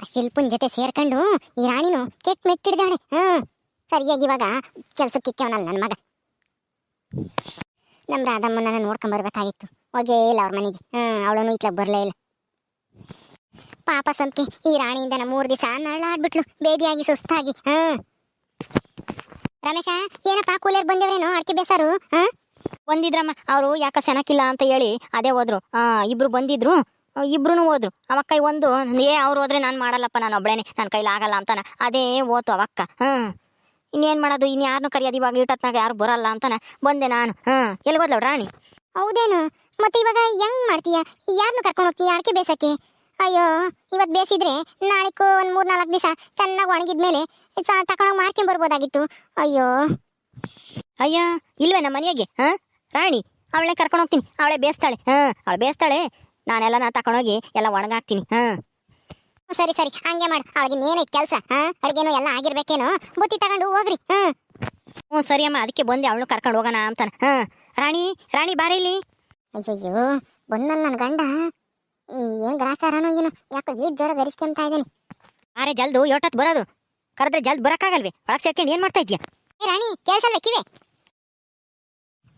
ಆ ಶಿಲ್ಪನ್ ಜೊತೆ ಸೇರ್ಕೊಂಡು ಈ ರಾಣಿನು ಕೆಟ್ಟ ಮೆಟ್ಟಿಡ್ದಾಳೆ ಹ್ಮ್ ಸರಿಯಾಗಿ ಇವಾಗ ಕೆಲಸ ಇಕ್ಕವನಲ್ಲ ನನ್ನ ಮಗ. ನಮ್ಮ ರಾಧಮ್ಮನ ನೋಡ್ಕೊಂಡ್ ಬರ್ಬೇಕಾಗಿತ್ತು. ಹೋಗೇ ಇಲ್ಲ ಅವ್ರ ಮನೆಗೆ. ಹ್ಮ್ ಅವಳನು ಇತ್ಲಾಗ ಬರಲೇ ಇಲ್ಲ. ಪಾಪ ಸಂಪಿ ಈ ರಾಣಿಯಿಂದ ನಮ್ಮ ಮೂರು ದಿವಸ ನಳ್ಳಾಡ್ಬಿಟ್ಲು ಬೇದಿಯಾಗಿ ಸುಸ್ತಾಗಿ. ಹ್ಮ್ ರಮೇಶ, ಏನಪ್ಪ ಕೂಲರ್ ಬಂದೇವ್ರೇನೋ, ಅಡ್ಕೆ ಬೇಸಾರು? ಹಾ? ಬಂದಿದ್ರಮ್ಮ, ಅವರು ಯಾಕ ಸೆನಕಿಲ್ಲ ಅಂತ ಹೇಳಿ ಅದೇ ಹೋದ್ರು. ಇಬ್ರು ಬಂದಿದ್ರು. ಇಬ್ರು ಹೋದ್ರು. ಅವಕ್ಕ ಒಂದು ಏ ಅವ್ರು ಹೋದ್ರೆ ನಾನು ಮಾಡಲ್ಲಪ್ಪ ನಾನು ಒಬ್ಳೇನೆ. ನನ್ನ ಕೈಲಿ ಆಗಲ್ಲ ಅಂತಾನೆ. ಅದೇ ಓತು ಅವಕ್ಕ ಹ್ಮ್ ಇನ್ನೇನು ಮಾಡೋದು? ಇನ್ ಯಾರನ್ನೂ ಕರಿಯೋದು ಇವಾಗ ಇಟ್ಟತ್ನಾಗ ಯಾರು ಬರಲ್ಲ ಅಂತಾನೆ. ಬಂದೆ ನಾನು. ಹ್ಮ್ ಎಲ್ಲಿ ಹೋದ್ಲವ್ ರಾಣಿ? ಹೌದೇನು? ಮತ್ತೆ ಇವಾಗ ಹೆಂಗ್ ಮಾಡ್ತೀಯ? ಯಾರನ್ನು ಕರ್ಕೊಂಡು ಹೋಗ್ತೀಯ? ಅಡಿಕೆ ಬೇಸಕ್ಕೆ? ಅಯ್ಯೋ ಇವತ್ತು ಬೇಸಿದ್ರೆ ನಾಳೆಗೂ ಒಂದು ಮೂರು ನಾಲ್ಕು ದಿವಸ ಚೆನ್ನಾಗಿ ಒಣಗಿದ್ಮೇಲೆ ತಕೊಂಡೋಗಿ ಮಾಡ್ಕೊಂಡ್ ಬರ್ಬೋದಾಗಿತ್ತು. ಅಯ್ಯೋ. ಅಯ್ಯ ಇಲ್ವೇ ನಮ್ಮ ಮನೆಯಾಗೆ ಹಾಂ? ರಾಣಿ ಅವಳೆ ಕರ್ಕೊಂಡು ಹೋಗ್ತೀನಿ. ಅವಳೆ ಬೇಸ್ತಾಳೆ. ಹಾಂ ಅವಳು ಬೇಸ್ತಾಳೆ. ನಾನೆಲ್ಲ ನಾ ತಕೊಂಡೋಗಿ ಎಲ್ಲ ಒಣಗಾಕ್ತೀನಿ ಹಾ. ಸರಿ ಸರಿ ಹಂಗೆ ಮಾಡು. ಅವಳಿಗೆ ಏನೈತೆ ಕೆಲಸ ಹಾಂ? ಅಡ್ಗೆನೋ ಎಲ್ಲ ಆಗಿರ್ಬೇಕೇನೋ? ಬುತ್ತಿ ತಗೊಂಡು ಹೋಗ್ರಿ ಹ್ಮ್. ಹ್ಞೂ ಸರಿ ಅಮ್ಮ ಅದಕ್ಕೆ ಬಂದೆ ಅವಳು ಕರ್ಕೊಂಡು ಹೋಗೋಣ ಅಂತಾನೆ ಹಾಂ. ರಾಣಿ ರಾಣಿ ಬಾರಿಲಿ ಇಲ್ಲಿ. ಅಯ್ಯೋ ಬಂದಲ್ಲ ನನ್ನ ಗಂಡ. ಏನು ಗ್ರಾಸಾರನೋ ಏನೋ ಯಾಕೋ ಈಡ್ ಜ್ವರ ಧರಿಸ್ಕೊಂತ ಇದ್ದೀನಿ. ಅರೆ ಜಲ್ದು ಯೋಟತ್ ಬರೋದು. ಕರೆದ್ರೆ ಜಲ್ದ್ ಬರೋಕ್ಕಾಗಲ್ವಿ? ಒಳಗೆ ಸೇರ್ಕೊಂಡು ಏನು ಮಾಡ್ತಾ ಇದೆಯಾ ಏ ರಾಣಿ ಕೇಳಿಸಲ್ವೇ ಕಿವೆ?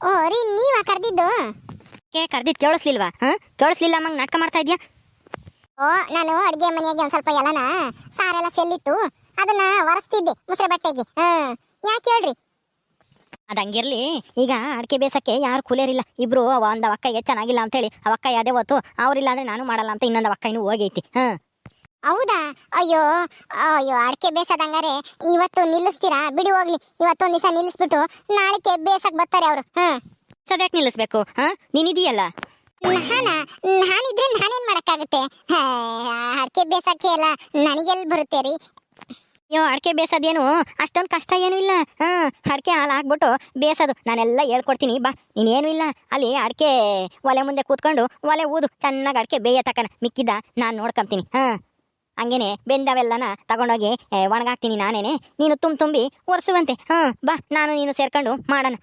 ಓ ರೀ ನೀವಾ ಕರ್ದಿದ್ದು? ಕೇ ಕರ್ದಿದ್ ಕೇಳಿಸ್ಲಿಲ್ವಾ? ಹ? ಕೇಳಿಸ್ಲಿಲ್ಲ ಅಮ್ಮಂಗ್ ನಾಟಕ ಮಾಡ್ತಾ ಇದ್ಯಾ? ಓ ನಾನು ಅಡಿಗೆ ಮನೆಯಾಗೆ ಒಂದು ಸ್ವಲ್ಪ ಎಲ್ಲನ ಸಾರೆಲ್ಲ ಚೆಲ್ಲಿತ್ತು ಅದನ್ನ ಒರೆಸ್ತಿದ್ದೆ ಮುಸ್ರೆ ಬಟ್ಟೆಗೆ. ಹ್ಮ್ ಯಾಕೆ ಹೇಳ್ರಿ? ಅದಂಗಿರ್ಲಿ ಹಂಗಿರ್ಲಿ. ಈಗ ಅಡಿಕೆ ಬೇಸಕ್ಕೆ ಯಾರು ಕೂಲೇರಿಲ್ಲ. ಇಬ್ರು ಅವ ಒಂದು ಅವಕ್ಕಗೆ ಚೆನ್ನಾಗಿಲ್ಲ ಅಂತೇಳಿ ಅವಕ್ಕ ಯಾವ್ದೇ ಹೊತ್ತು ಅವ್ರಿಲ್ಲ ಅಂದ್ರೆ ನಾನು ಮಾಡಲ್ಲ ಅಂತ ಇನ್ನೊಂದು ಅವಕ್ಕ ಇನ್ನು ಹೋಗೈತಿ. ಹಾ. ಹೌದಾ? ಅಯ್ಯೋ ಅಯ್ಯೋ ಅಡಿಕೆ ಬೇಸದಂಗಾರೆ. ಇವತ್ತು ನಿಲ್ಲಿಸ್ತೀರಾ? ಬಿಡಿ ಹೋಗ್ಲಿ. ಇವತ್ತೊಂದ್ ದಿವಸ ನಿಲ್ಲಿಸ್ಬಿಟ್ಟು ನಾಳೆಗೆ ಬೇಸಕ್ ಬರ್ತಾರೆ ಅವರು. ಹ್ಮ್ ಸದ್ಯಕ್ಕೆ ನಿಲ್ಲಿಸ್ಬೇಕು ಹಾ? ನೀನಿದೀಯಲ್ಲ? ನಾನ ನಾನಿದ್ರೆ ನಾನೇನ್ ಮಾಡಕ್ಕಾಗುತ್ತೆ? ಅಡಿಕೆ ಬೇಸಕ್ಕೆ ಎಲ್ಲ ನನಗೆಲ್ಲಿ ಬರುತ್ತೆ ರೀ. ಅಯ್ಯೋ ಅಡಿಕೆ ಬೇಸೋದೇನು? ಅಷ್ಟೊಂದು ಕಷ್ಟ ಏನು ಇಲ್ಲ. ಹಾ ಅಡಿಕೆ ಹಾಲು ಹಾಕ್ಬಿಟ್ಟು ಬೇಸೋದು. ನಾನೆಲ್ಲ ಹೇಳ್ಕೊಡ್ತೀನಿ ಬಾ. ನೀನೇನು ಇಲ್ಲ. ಅಲ್ಲಿ ಅಡಿಕೆ ಒಲೆ ಮುಂದೆ ಕೂತ್ಕೊಂಡು ಒಲೆ ಊದು. ಚೆನ್ನಾಗಿ ಅಡಿಕೆ ಬೇಯ ತಕನ. ಮಿಕ್ಕಿದ ನಾನು ನೋಡ್ಕೊಂತೀನಿ ಹಾ? ಹಂಗೇನೆ ಬೆಂದವೆಲ್ಲನ ತಗೊಂಡೋಗಿ ಒಣಗಾಕ್ತೀನಿ ನಾನೇನೆ. ನೀನು ತುಂಬ ತುಂಬಿ ಒರೆಸುವಂತೆ ಹಾ? ಬಾ ನಾನು ನೀನು ಸೇರ್ಕೊಂಡು ಮಾಡೋಣ.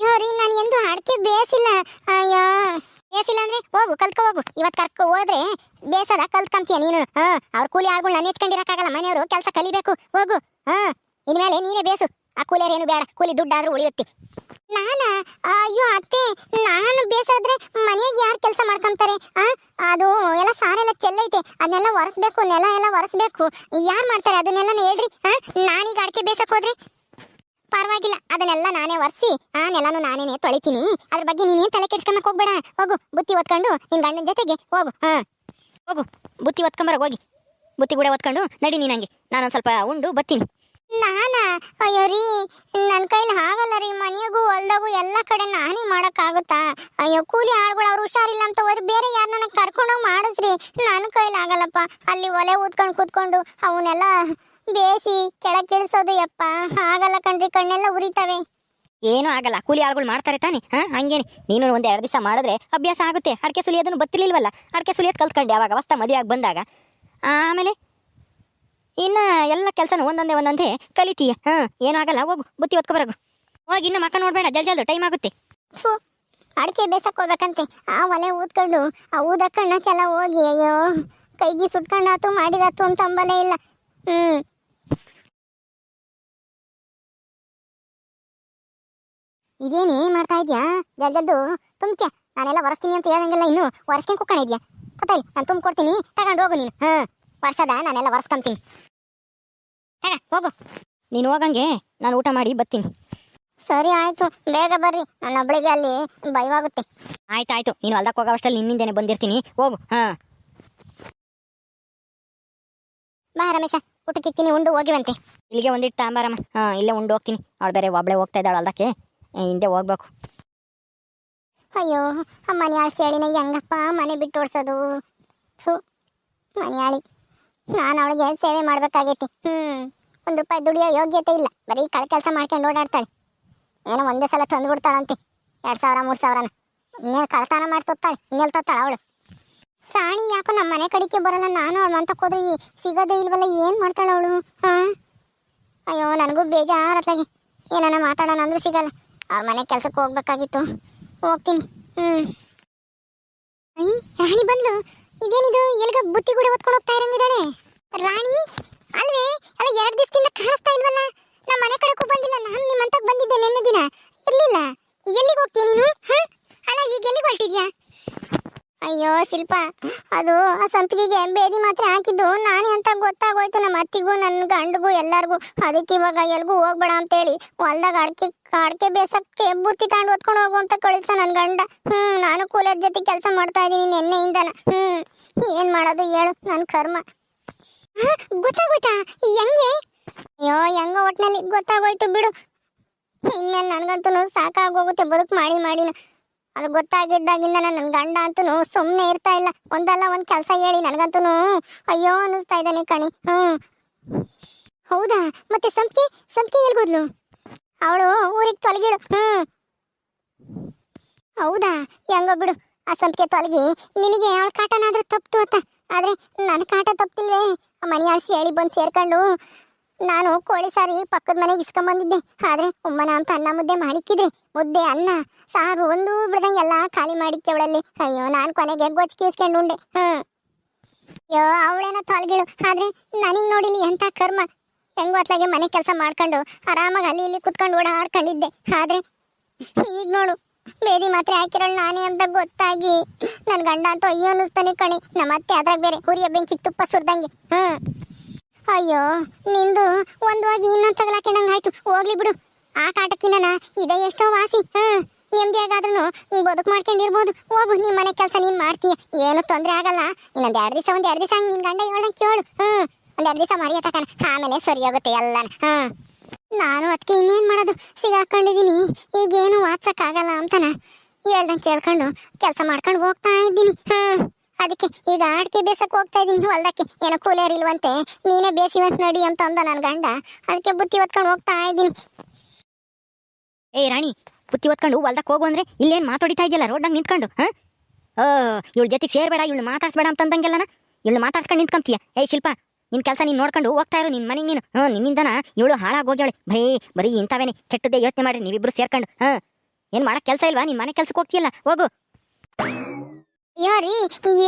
ಅಯ್ಯೋ ರೀ, ನಾನು ಎಂದು ಅಡಿಕೆ ಬೇಸಿಲ್ಲ. ಅಯ್ಯೋ. ಬೇಸಿಲ್ಲ ಅಂದ್ರೆ ಹೋಗು, ಕಲ್ತ್ಕೊ ಹೋಗು. ಇವತ್ತು ಕರ್ಕೊ ಹೋದ್ರೆ ಬೇಸದ, ಕಲ್ತ್ಕೊಂತೀಯ ನೀನು. ಹಾ, ಅವ್ರ ಕೂಲಿ ಆಳ್ಗಳನ್ನ ನೆಚ್ಕೊಂಡಿರಕ್ಕಾಗಲ್ಲ ಮನೆಯವರು ಕೆಲಸ ಕಲಿಬೇಕು. ಹೋಗು. ಹಾ, ಇನ್ಮೇಲೆ ನೀನೇ ಬೇಸು. ಆ ಕೂಲಿಯರೇನು ಬೇಡ. ಕೂಲಿ ದುಡ್ಡಾದ್ರೂ ಉಳಿಯುತ್ತೆ. ನಾನ? ಅಯ್ಯೋ, ಅತ್ತೆ, ನಾನು ಬೇಸಾದ್ರೆ ಮನೆಗೆ ಯಾರು ಕೆಲಸ ಮಾಡ್ಕೊಂತಾರೆ ಅದು ಎಲ್ಲ ಸಾರೆಲ್ಲ ಚೆಲ್ಲೈತೆ. ಅದನ್ನೆಲ್ಲ ಒರೆಸ್ಬೇಕು, ನೆಲ ಎಲ್ಲ ಒರೆಸ್ಬೇಕು. ಯಾರು ಮಾಡ್ತಾರೆ? ಅದನ್ನೆಲ್ಲ ಹೇಳ್ರಿ. ನಾನೀಗ ಅಡಿಕೆ ಬೇಸಕ್ ಹೋದ್ರೆ ಪರವಾಗಿಲ್ಲ, ಅದನ್ನೆಲ್ಲ ನಾನೇ ಒರೆಸಿ, ಆ ನೆಲನು ನಾನೇನೆ ತೊಳಿತೀನಿ. ಅದ್ರ ಬಗ್ಗೆ ನೀನೇನ್ ತಲೆ ಕೆಡ್ಸ್ಕೊಂಬಕ್ ಹೋಗ್ಬೇಡ. ಹೋಗು, ಬುತ್ತಿ ಒತ್ಕೊಂಡು ನಿನ್ ಗಂಡನ ಜೊತೆಗೆ ಹೋಗು, ಹಾ. ಹೋಗು, ಬುತ್ತಿ ಒತ್ಕೊಂಬರ ಹೋಗಿ. ಬುತ್ತಿ ಕೂಡ ಒತ್ಕೊಂಡು ನಡಿ ನೀನಂಗೆ ನಾನು ಸ್ವಲ್ಪ ಉಂಡು, ಬತ್ತೀನಿ. ನಾನ? ಅಯ್ಯೋ ರೀ ನನ್ನ ಕೈಲಿ ಆಗಲ್ಲ ರೀ ಮನೆಯಾಗೂ ಹೊಲ್ದಾಗೂ ಎಲ್ಲ ಕಡೆ ನಾನೇ ಮಾಡಕ್ಕಾಗುತ್ತಾ? ಅಯ್ಯೋ, ಕೂಲಿ ಆಳುಗಳು ಅವ್ರು ಹುಷಾರಿಲ್ಲ ಅಂತ ಹೋದ್ರೆ ಬೇರೆ ಯಾರನ್ನ ಕರ್ಕೊಂಡೋಗಿ ಮಾಡಿಸ್ರಿ. ನನ್ನ ಕೈಲಿ ಆಗಲ್ಲಪ್ಪ. ಅಲ್ಲಿ ಒಲೆ ಊದ್ಕೊಂಡು ಕೂತ್ಕೊಂಡು ಅವನ್ನೆಲ್ಲ ಬೇಯಿಸಿ ಕೆಳಗೆ ಇಳಿಸೋದು ಯಪ್ಪ. ಆಗಲ್ಲ ಕಣ್ರಿ ಕಣ್ಣೆಲ್ಲ ಉರಿತವೆ. ಏನೂ ಆಗಲ್ಲ. ಕೂಲಿ ಆಳುಗಳು ಮಾಡ್ತಾರೆ ತಾನೆ. ಹಾ ಹಂಗೇನೆ. ನೀನು ಒಂದ್ ಎರಡು ದಿವಸ ಮಾಡಿದ್ರೆ ಅಭ್ಯಾಸ ಆಗುತ್ತೆ. ಅಡಿಕೆ ಸುಲಿಯೋದನ್ನು ಗೊತ್ತಿರ್ಲಿಲ್ವಲ್ಲ ಅಡಿಕೆ ಸುಲಿಯೋದು ಕಲ್ತ್ಕೊಂಡೆ ಅವಾಗ ಹೊಸ್ತ ಮದುವೆ ಆಗಿ ಬಂದಾಗ. ಆಮೇಲೆ ಇನ್ನ ಎಲ್ಲ ಕೆಲಸನೂ ಒಂದೊಂದೇ ಒಂದೊಂದೇ. ಕಲಿತೀಯ. ಹಾಂ ಏನೂ ಆಗಲ್ಲ. ಹೋಗು ಬುತ್ತಿ ಹೊತ್ಕೊಬರಗು ಹೋಗಿ ಇನ್ನು ಮಕ್ಕ ನೋಡ್ಬೇಡ. ಜಲ್ ಜಲ್ದು ಟೈಮ್ ಆಗುತ್ತೆ. ಅಡಿಕೆ ಬೇಸಕ್ಕೆ ಹೋಗ್ಬೇಕಂತೆ. ಆ ಒಲೆ ಊದ್ಕೊಂಡು ಆ ಊದ ಕಣ್ಣಕ್ಕೆಲ್ಲ ಹೋಗಿ ಅಯ್ಯೋ ಕೈಗೆ ಸುಟ್ಕೊಂಡಾತು ಮಾಡಿದಾತು ಅಂತ ಅಂಬಲೇ ಇಲ್ಲ. ಹ್ಮ್ ಇದೇನೇ ಮಾಡ್ತಾ ಇದ್ಯಾ? ಜಲ್ದದ್ದು ತುಂಬಿಕೆ. ನಾನೆಲ್ಲ ಒರೆಸ್ತೀನಿ ಅಂತ ಹೇಳ್ದಂಗೆಲ್ಲ ಇನ್ನು ಒರೆಸ್ಕೊಂಡು ಕುಕ್ಕಣ ಇದೆಯಾ? ಕತಾಯಿ ನಾನು ತುಂಬ್ಕೊಡ್ತೀನಿ ತಗೊಂಡು ಹೋಗು ನೀನು. ಹಾ. ವರ್ಸದ ನಾನೆಲ್ಲ ಒರೆಸ್ಕೊಂತೀನಿ ತಗ ಹೋಗು. ನೀನು ಹೋಗಂಗೆ ನಾನು ಊಟ ಮಾಡಿ ಬರ್ತೀನಿ ಸರಿ ಆಯ್ತು. ಬೇಗ ಬರ್ರಿ. ನನ್ನ ಒಬ್ಳಿಗೆ ಅಲ್ಲಿ ಭಯವಾಗುತ್ತೆ. ಆಯ್ತಾಯ್ತು. ನೀನು ಹೊಲ್ದಕ್ಕೆ ಹೋಗೋವಷ್ಟಲ್ಲಿ ನಿನ್ನಿಂದೇನೆ ಬಂದಿರ್ತೀನಿ. ಹೋಗು. ಹಾ. ಬಾ ರಮೇಶ. ಊಟಕ್ಕೆ ಇಕ್ಕಿನಿ ಉಂಡು ಹೋಗಿವಂತೆ. ಇಲ್ಲಿಗೆ ಒಂದಿಟ್ಟು ತಾಂಬಾರಮ್ಮ ಹಾಂ ಇಲ್ಲೇ ಉಂಡು ಹೋಗ್ತೀನಿ. ಅವಳು ಬೇರೆ ಒಬ್ಬಳೆ ಹೋಗ್ತಾ ಇದ್ದಾಳೆ ಹೊಲ್ದಕ್ಕೆ. ಏ, ಹಿಂದೆ ಹೋಗ್ಬೇಕು. ಅಯ್ಯೋ, ಆ ಮನೆಯಾಳಿ ಸೇಳಿನ ಹೆಂಗಪ್ಪ, ಮನೆ ಬಿಟ್ಟು ಓಡಿಸೋದು. ಥು, ಮನೆಯಾಳಿ. ನಾನು ಅವಳಿಗೆ ಸೇವೆ ಮಾಡ್ಬೇಕಾಗೈತಿ. ಹ್ಞೂ ಒಂದು ರೂಪಾಯಿ ದುಡಿಯೋ ಯೋಗ್ಯತೆ ಇಲ್ಲ. ಬರೀ ಕಳೆ ಕೆಲಸ ಮಾಡ್ಕೊಂಡು ಓಡಾಡ್ತಾಳೆ. ಏನೋ ಒಂದೇ ಸಲ ತಂದ್ಬಿಡ್ತಾಳಂತೆ, ಎರಡು ಸಾವಿರ, ಮೂರು ಸಾವಿರನ. ಇನ್ನೇನು ಕಳ್ತನ ಮಾಡಿ ತೊತ್ತಾಳೆ ಇನ್ನೆಲ್ಲಿ ತೊತ್ತಾಳ ಅವಳು. ರಾಣಿ ಯಾಕೋ ನಮ್ಮ ಮನೆ ಕಡಿಕೆ ಬರಲ್ಲ, ನಾನು ಅವಳು ಮಂತಕ್ಕೆ ಹೋದ್ರೆ ಸಿಗೋದೇ ಇಲ್ವಲ್ಲ, ಏನು ಮಾಡ್ತಾಳೆ ಅವಳು? ಹಾಂ? ಅಯ್ಯೋ, ನನಗೂ ಬೇಜಾರತ್ಲಾಗಿ ಏನನ್ನ ಮಾತಾಡೋಣ ಅಂದ್ರೂ ಸಿಗಲ್ಲ. ಅವ್ರ ಮನೆ ಕೆಲ್ಸಕ್ಕೆ ಹೋಗ್ಬೇಕಾಗಿತ್ತು. ಹೋಗ್ತೀನಿ. ಹ್ಮ್. ರಾಣಿ ಬಂದ್ಲು. ಇದೇನಿದು? ಎಲ್ಗ ಬುತ್ತಿ ಕೂಡ ಹೊತ್ಕೊಂಡು ಹೋಗ್ತಾ ಇರಂಗಿದ್ದಾಳೆ? ರಾಣಿ? ಅಲ್ವೇ? ಅಲ್ಲ, ಎರಡು ದಿವಸದಿಂದ ಕಾಣಿಸ್ತಾ ಇಲ್ವಲ್ಲ? ನಮ್ಮ ಮನೆ ಕಡೆಗೂ ಬಂದಿಲ್ಲ. ನಾನು ನಿಮ್ಮ ಬಂದಿದ್ದೆ ನಿನ್ನೆ ದಿನ. ಇರಲಿಲ್ಲ. ಎಲ್ಲಿಗೆ ಹೋಗ್ತೀನಿ ನೀನು? ಹಾಂ? ಅಲ್ಲ ಈಗ ಎಲ್ಲಿಗೆ ಹೊರಟಿದ್ಯಾ? ಶಿಲ್ಪ, ಅದು ಆ ಸಂಪಿಗೆಗೆ ಬೇದಿ ಮಾತ್ರ ಹಾಕಿದ್ದು ನಾನೇ ಅಂತ ಗೊತ್ತಾಗೋಯ್ತು ನಮ್ಮ ಅತ್ತಿಗೂ, ನನ್ನ ಗಂಡಗೂ, ಎಲ್ಲರಿಗೂ. ಅದಕ್ಕೆ ಇವಾಗ ಎಲ್ಗೂ ಹೋಗ್ಬೇಡ ಅಂತೇಳಿ ಹೊಲ್ದಾಗ ಅಡ್ಕೆ ಅಡ್ಕೆ ಬೇಸಕ್ಕೆ ಬುತ್ತಿ ತಗೊಂಡು ಹೊತ್ಕೊಂಡು ಹೋಗು ಅಂತ ಕಳಿಸ್ತಾ ನನ್ನ ಗಂಡ. ಹ್ಮ್, ನಾನು ಕೂಲರ್ ಜೊತೆ ಕೆಲಸ ಮಾಡ್ತಾ ಇದ್ದೀನಿ ನೆನ್ನೆಯಿಂದನ. ಹ್ಮ್, ಏನ್ ಮಾಡೋದು ಹೇಳು ನನ್ನ ಕರ್ಮ. ಗೊತ್ತಾಗೋಯ್ತಾ? ಹೆಂಗೆ? ಅಯ್ಯೋ, ಹೆಂಗ ಒಟ್ನಲ್ಲಿ ಗೊತ್ತಾಗೋಯ್ತು ಬಿಡು. ಇನ್ಮೇಲೆ ನನಗಂತೂ ಸಾಕಾಗೋಗುತ್ತೆ, ಬದುಕು ಮಾಡಿ ಮಾಡಿನ. ಅದು ಗೊತ್ತಾಗಿದ್ದಾಗಿಂದ ನನ್ನ ಗಂಡ ಅಂತೂ ಸುಮ್ಮನೆ ಇರ್ತಾ ಇಲ್ಲ. ಒಂದಲ್ಲ ಒಂದು ಕೆಲಸ ಹೇಳಿ ನನಗಂತೂ ಅಯ್ಯೋ ಅನ್ನಿಸ್ತಾ ಇದ್ದಾನೆ ಕಣಿ. ಹ್ಮ್. ಹೌದಾ? ಮತ್ತೆ ಸಂಪಿಗೆ ಸಂಪಿಗೆ ಹೇಳ್ಬೋದ್ಲು ಅವಳು ಊರಿಗೆ ತೊಲಗಿಳು. ಹ್ಮ್. ಹೌದಾ? ಹೆಂಗೋ ಬಿಡು. ಆ ಸಂಪಿಗೆ ತೊಲಗಿ ನಿನಗೆ ಅವಳ ಕಾಟನಾದ್ರೂ ತಪ್ಪು ಅಂತ. ಆದ್ರೆ ನನ್ನ ಕಾಟ ತಪ್ತಿಲ್ವೇ? ಆ ಮನೆ ಆಳ್ಸಿ ಹೇಳಿ ಬಂದು ಸೇರ್ಕೊಂಡು ನಾನು ಕೋಳಿ ಸಾರಿ ಪಕ್ಕದ ಮನೆಗೆ ಇಸ್ಕೊಂಬಂದಿದ್ದೆ. ಆದ್ರೆ ಉಮ್ಮನ ಅಂತ ಅನ್ನ ಮುದ್ದೆ ಮಾಡಿಕ್ಕಿದೆ. ಮುದ್ದೆ, ಅನ್ನ, ಸಾರು ಒಂದು ಬಿಡ್ದಂಗೆ ಎಲ್ಲ ಖಾಲಿ ಮಾಡಿಕ್ಕೆ ಅವಳಲ್ಲಿ. ಅಯ್ಯೋ, ನಾನು ಕೊನೆಗೆ ಗೊಚ್ಚಿ ಇಸ್ಕೊಂಡು ಉಂಡೆ. ಹ್ಮ್. ಅಯ್ಯೋ, ಅವಳೇನೋ ತೊಲಗಿಳು. ಆದ್ರೆ ನನಗೆ ನೋಡಿಲಿ ಎಂತ ಕರ್ಮ. ಹೆಂಗ್ ಅತ್ಲಾಗೆ ಮನೆ ಕೆಲಸ ಮಾಡ್ಕೊಂಡು ಆರಾಮಾಗಿ ಅಲ್ಲಿ ಇಲ್ಲಿ ಕುತ್ಕೊಂಡು ಓಡಾಡ್ಕೊಂಡಿದ್ದೆ. ಆದ್ರೆ ಈಗ ನೋಡು, ಬೇದಿ ಮಾತ್ರೆ ಹಾಕಿರೋಳು ನಾನೇ ಅಂತ ಗೊತ್ತಾಗಿ ನನ್ನ ಗಂಡ ಅಂತೂ ಅಯ್ಯೋ ಅನ್ನಿಸ್ತಾನೆ ಕಣಿ. ನಮ್ಮ ಅತ್ತೆ ಅದ್ರಾಗ ಬೇರೆ, ಹುರಿಯ ಬೆಂಕಿ ತುಪ್ಪ ಸುರ್ದಂಗೆ. ಹ್ಮ್. ಅಯ್ಯೋ, ನಿಂದು ಒಂದು ಹೋಗಿ ಇನ್ನೊಂದು ಆಯ್ತು. ಹೋಗ್ಲಿ ಬಿಡು. ಆ ಕಾಟಕ್ಕಿನ ಇದೆ ಎಷ್ಟೋ ವಾಸಿ. ಹ್ಮ್ ನೆಮ್ಮದಿಯಾಗಾದ್ರೂ ಬದುಕು ಮಾಡ್ಕೊಂಡಿರ್ಬೋದು. ಹೋಗು ನಿಮ್ಮ ಮನೆ ಕೆಲಸ ನೀನ್ ಮಾಡ್ತೀಯ. ಏನು ತೊಂದ್ರೆ ಆಗಲ್ಲ. ಇನ್ನೊಂದ್ ಎರಡು ದಿವಸ, ಒಂದ್ ಎರಡು ದಿವಸ ನಿನ್ ಗಂಡ ಹೇಳ್ದಂಗೆ ಕೇಳು. ಹ್ಮ್ ಒಂದ್ ಎರಡು ದಿವಸ ಮರಿಯ ತಕನ ಆಮೇಲೆ ಸರಿ ಹೋಗುತ್ತೆ ಎಲ್ಲನ. ಹ. ನಾನು ಅದಕ್ಕೆ ಇನ್ನೇನ್ ಮಾಡೋದು? ಸಿಗಾಕೊಂಡಿದೀನಿ. ಈಗೇನು ಆಗಲ್ಲ ಅಂತನ. ಹೇಳ್ದಂಗೆ ಕೇಳ್ಕೊಂಡು ಕೆಲಸ ಮಾಡ್ಕೊಂಡು ಹೋಗ್ತಾ ಇದ್ದೀನಿ. ಹ್ಮ್ ಅದಕ್ಕೆ ಈಗ ಆಡ್ಕೆ ಬೇಸಕ್ಕೆ ಹೋಗ್ತಾ ಇದ್ದೀನಿ ಹೊಲ್ದಕ್ಕೆ. ಏನೋ ಕೂಲರ್ ಇಲ್ವಂತೆ. ನೀನೇ ಬೇಸಿವಂತ ನಡಿ ಅಂತ ಅಂದ ನನ್ನ ಗಂಡ. ಅದಕ್ಕೆ ಬುತ್ತಿ ಹೊತ್ಕೊಂಡು ಹೋಗ್ತಾ ಇದ್ದೀನಿ ಏ ರಾಣಿ, ಬುತ್ತಿ ಹೊತ್ಕೊಂಡು ಹೊಲ್ದಕ್ಕೆ ಹೋಗು ಅಂದ್ರೆ ಇಲ್ಲೇನು ಮಾತಾಡಿತಾ ಇದೆಯಲ್ಲ ರೋಡ್ನಾಗ ನಿಂತ್ಕೊಂಡು, ಹಾಂ? ಓ, ಇವಳ ಜೊತೆಗೆ ಸೇರ್ಬೇಡ, ಇವಳು ಮಾತಾಡ್ಸ್ಬೇಡ ಅಂತಂದಂಗೆಲ್ಲನ ಇವಳು ಮಾತಾಡ್ಸ್ಕೊಂಡು ನಿಂತ್ಕೊಂತೀಯ? ಏ ಶಿಲ್ಪ ನಿನ್ನ ಕೆಲಸ ನೀನು ನೋಡ್ಕೊಂಡು ಹೋಗ್ತಾ ಇರು ನಿನ್ನ ಮನೆಗೆ ನೀನು. ಹ್ಞೂ ನಿನ್ನಿಂದನ ಇವಳು ಹಾಳಾಗೋಗ್ಯಾಳೆ ಬರೀ ಬರೀ ಇಂಥವೇನೆ. ಕೆಟ್ಟದ್ದೇ ಯೋಚನೆ ಮಾಡ್ರಿ ನೀವಿಬ್ಬರು ಸೇರ್ಕೊಂಡು, ಹಾಂ? ಏನು ಮಾಡಕ್ಕೆ ಕೆಲಸ ಇಲ್ವಾ? ನಿನ್ನ ಮನೆ ಕೆಲಸಕ್ಕೆ ಹೋಗ್ತೀಯಲ್ಲ? ಹೋಗು. ಅಯ್ಯೋ ರೀ,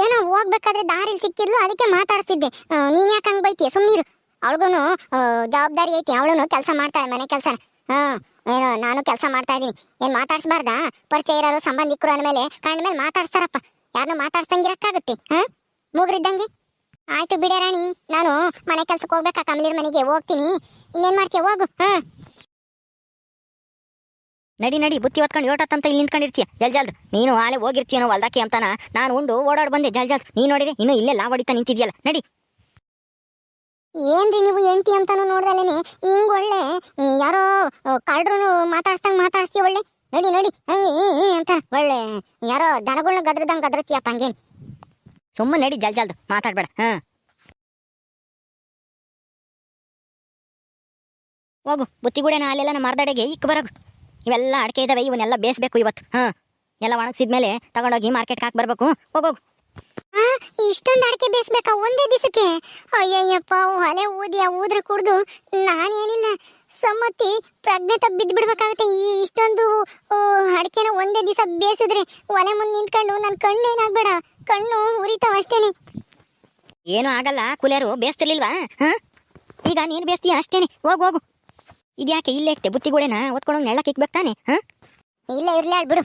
ಏನೋ ಹೋಗ್ಬೇಕಾದ್ರೆ ದಾರಿಲಿ ಸಿಕ್ಕಿದ್ಲು, ಅದಕ್ಕೆ ಮಾತಾಡ್ತಿದ್ದೆ. ನೀನ್ ಯಾಕೆ ಹಂಗ್ ಬೈತೀಯ? ಸುಮ್ಮನಿರು ಅವಳಿಗೂ ಜವಾಬ್ದಾರಿ ಐತಿ ಅವಳು ಕೆಲಸ ಮಾಡ್ತಾಳೆ ಮನೆ ಕೆಲಸ ಹಾ, ಏನೋ ನಾನು ಕೆಲಸ ಮಾಡ್ತಾ ಇದ್ದೀನಿ. ಏನ್ ಮಾತಾಡ್ಸ್ಬಾರ್ದಾ? ಪರಿಚಯ ಇರೋರು, ಸಂಬಂಧಿಕರು ಅಂದ್ಮೇಲೆ ಕಂಡ್ಮೇಲೆ ಮಾತಾಡ್ಸ್ತಾರಪ್ಪ. ಯಾರನ್ನೂ ಮಾತಾಡ್ಸಂಗಿರಕ್ಕಾಗುತ್ತೆ ಹಾ? ಮೂಗ್ರಿದ್ದಂಗೆ? ಆಯ್ತು ಬಿಡೆ ರಾಣಿ, ನಾನು ಮನೆ ಕೆಲ್ಸಕ್ಕೆ ಹೋಗ್ಬೇಕಾ? ಕಮಲಿರ್ ಮನೆಗೆ ಹೋಗ್ತೀನಿ. ಇನ್ನೇನ್ ಮಾಡ್ತೀಯ? ಹೋಗು, ಹಾ? ನಡಿ ನಡಿ ಬುತ್ತಿ ಹೊತ್ಕೊಂಡು ಯೋಟತ್ತಂತ ಇಲ್ಲಿ ನಿಂತ್ಕೊಂಡಿರ್ತೀಯ. ಜಲ್ ಜಲ್ದ್. ನೀನು ಆಲೆ ಹೋಗಿರ್ತೀಯನೋ ಹೊಲ್ದಾಕಿ ಅಂತಾನ ನಾನು ಉಂಡು ಓಡಾಡ್ ಬಂದೆ. ಜಲ್ ಜಲ್ದ್. ನೀನು ನೋಡಿದ್ರೆ ಇನ್ನು ಇಲ್ಲೇ ಲಾ ಹೊಡಿತಾ ನಿಂತಿದ್ಯಲ್ಲ. ನಡಿ. ಏನ್ರಿ ನೀವು ಎಂಟಿ ಅಂತಾನು ನೋಡ್ದಲ್ಲೇನೆ? ಹಿಂಗ್ ಒಳ್ಳೆ ಯಾರೋ ಕಳ್ರು ಮಾತಾಡ್ಸ್ದಂಗ್ ಮಾತಾಡ್ಸಿ ಒಳ್ಳೆ? ನಡಿ ನಡಿ. ಅಂತ ಒಳ್ಳೆ ಯಾರೋ ದನಗಳನ್ನ ಗದ್ರದಂಗ್ ಗದ್ರತಿಯಪ್ಪ ಹಂಗೇನ್? ಸುಮ್ಮನೆ ನಡಿ ಜಲ್ ಜಲ್ದ್. ಮಾತಾಡ್ಬೇಡ. ಹಾ. ಹೋಗು. ಬುತ್ತಿಗೂಡೇನ ಅಲ್ಲೆಲ್ಲ ನಮ್ಮ ಮರದಡೆಗೆ ಇಕ್ ಬರೋಗು. ಇವೆಲ್ಲ ಅಡಿಕೆ ಇದಾವೆ ಇವನ್ನೆಲ್ಲ ಬೇಯಿಸ್ಬೇಕು ಇವತ್ತು. ಹಾ. ಎಲ್ಲ ಒಣಗಿಸಿದ್ಮೇಲೆ ತಗೊಂಡೋಗಿ ಮಾರ್ಕೆಟ್ಗೆ ಹಾಕಿ ಬರ್ಬೇಕು. ಹೋಗೋಗು ಇಷ್ಟೊಂದು ಅಡಿಕೆ ಬೇಯಿಸ್ಬೇಕಾ ಒಂದೇ ದಿವಸಕ್ಕೆ? ಅಯ್ಯಯ್ಯಪ್ಪ ಒಲೆ ಊದಿ ಆ ಊದ್ರ ಕುಡ್ದು ನಾನೇನಿಲ್ಲ. ಸಮ್ಮತಿ ಪ್ರಜ್ಞೆ ತಪ್ಪು ಬಿದ್ದು ಬಿಡ್ಬೇಕಾಗುತ್ತೆ ಈ ಇಷ್ಟೊಂದು ಅಡಿಕೆನ ಒಂದೇ ದಿವಸ ಬೇಸಿದ್ರೆ ಒಲೆ ಮುಂದೆ ನಿಂತ್ಕೊಂಡು ನನ್ನ ಕಣ್ಣು ಏನಾಗ್ಬೇಡ ಕಣ್ಣು ಉರಿತಾವ ಅಷ್ಟೇನೆ. ಏನೂ ಆಗಲ್ಲ. ಕೂಲಿಯರು ಬೇಯಿಸ್ತಿರ್ಲಿಲ್ವಾ? ಹಾ? ಈಗ ನೀನು ಬೇಯಿಸ್ತೀಯ ಅಷ್ಟೇನೆ. ಹೋಗು ಹೋಗು. ಇದ್ಯಾಕೆ ಇಲ್ಲೇ ಇಟ್ಟೆ ಬುತ್ತಿಗೂಡೆನ ಒತ್ಕೊಂಡು ನೆಳ್ಳಕ್ಕೆ ಇಕ್ಬೇಕು ತಾನೆ ಹಾಂ? ಇಲ್ಲೇ ಇರ್ಲಿ ಬಿಡು.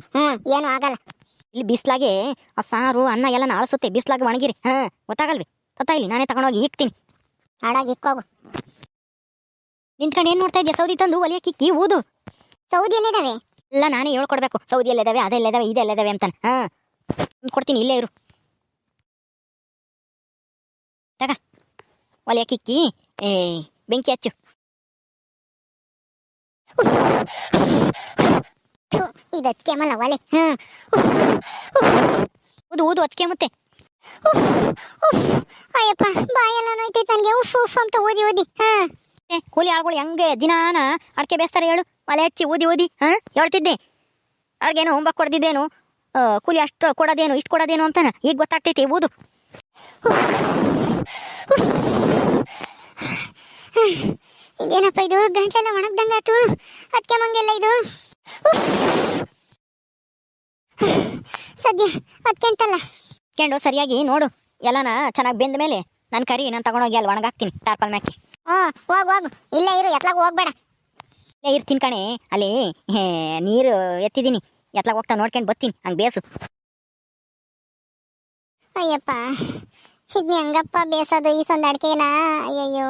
ಏನು ಆಗಲ್ಲ. ಇಲ್ಲಿ ಬಿಸ್ಲಾಗೆ ಆ ಸಾರು ಅನ್ನ ಎಲ್ಲ ಆಳ್ಸುತ್ತೆ. ಬಿಸ್ಲಾಗ ಒಣಗಿರಿ ಹಾ? ಗೊತ್ತಾಗಲ್ವಿ? ತತ್ತ ಇಲ್ಲಿ ನಾನೇ ತಗೊಂಡೋಗಿ ಇಕ್ತೀನಿ. ಆಡಾಗಿ ಇಕ್ಕೋಗು. ನಿಂತ್ಕೊಂಡು ಏನ್ ನೋಡ್ತಾ ಇದ್ಯಾ? ಸೌದಿ ತಂದು ಒಲಿಯಕ್ಕೆ ಇಕ್ಕಿ ಊದು. ಸೌದಿ ಎಲ್ಲಿದಾವೆ? ಇಲ್ಲ ನಾನೇ ಹೇಳ್ಕೊಡ್ಬೇಕು. ಸೌದಿ ಎಲ್ಲಿದಾವೆ ಅದೆಲ್ಲಿದಾವೆ ಇದೆಲ್ಲಿದಾವೆ ಅಂತಾನೆ ಹಾ? ಕೊಡ್ತೀನಿ ಇಲ್ಲೇ ಇರು. ತಗ. ಒಲಿಯಕ್ಕೆ ಇಕ್ಕಿ ಏ ಬೆಂಕಿ ಹಚ್ಚು. ಇದು ಕೆಮಲ ಒಲೆ. ಹಾಂ. ಊದು ಊದು ಮತ್ತೆ. ಅಯ್ಯಪ್ಪ ಬಾಯೆಲ್ಲ ನೋಯ್ತೈತೆ ನನಗೆ. ಉಫ್ ಉಫ್ ಅಂತ ಓದಿ ಓದಿ. ಹಾಂ. ಏ, ಕೂಲಿ ಆಳುಗಳು ಹೆಂಗೆ ದಿನಾನ ಅಡಿಕೆ ಬೇಸ್ತಾರೆ ಹೇಳು. ಒಲೆ ಹಚ್ಚಿ ಊದಿ ಊದಿ ಹಾಂ ಹೇಳ್ತಿದ್ದೆ. ಅವ್ರಿಗೇನು ಹೋಮ್ವರ್ಕ್ ಕೊಡ್ದಿದ್ದೇನು? ಕೂಲಿ ಅಷ್ಟು ಕೊಡೋದೇನು ಇಷ್ಟು ಕೊಡೋದೇನು ಅಂತಾನೆ? ಈಗ ಗೊತ್ತಾಗ್ತೈತಿ ಊದು ಇದೇನಪ್ಪ ಇದು? ಗಂಟೆಲ್ಲ ಒಣಗ್ದಂಗಾತು ಅದಕ್ಕೆ ಮಂಗೆಲ್ಲ ಇದು? ಸದ್ಯ ಅದಕ್ಕೆ ಅಂತಲ್ಲ ಕೆಂಡು ಸರಿಯಾಗಿ ನೋಡು. ಎಲ್ಲನ ಚೆನ್ನಾಗಿ ಬೆಂದ ಮೇಲೆ ನಾನು ಕರಿ ನಾನು ತಗೊಂಡೋಗಿ ಅಲ್ಲಿ ಒಣಗಾಕ್ತೀನಿ ಟಾರ್ಪಲ್ ಮ್ಯಾಕಿ. ಹ್ಞೂ ಹೋಗು ಹೋಗು. ಇಲ್ಲೇ ಇರು ಎತ್ಲಾಗ ಹೋಗ್ಬೇಡ. ಇಲ್ಲೇ ಇರ್ತೀನಿ ತಿನ್ಕಣೆ ಅಲ್ಲಿ ಹೇ, ನೀರು ಎತ್ತಿದ್ದೀನಿ. ಎತ್ಲಾಗ ಹೋಗ್ತಾ ನೋಡ್ಕೊಂಡು ಬರ್ತೀನಿ ಹಂಗೆ ಬೇಸು. ಅಯ್ಯಪ್ಪ ಇದ್ನ ಹೆಂಗಪ್ಪ ಬೇಸದು ಈ ಸಂದ ಅಡ್ಕೆನಾ? ಅಯ್ಯಯ್ಯೋ.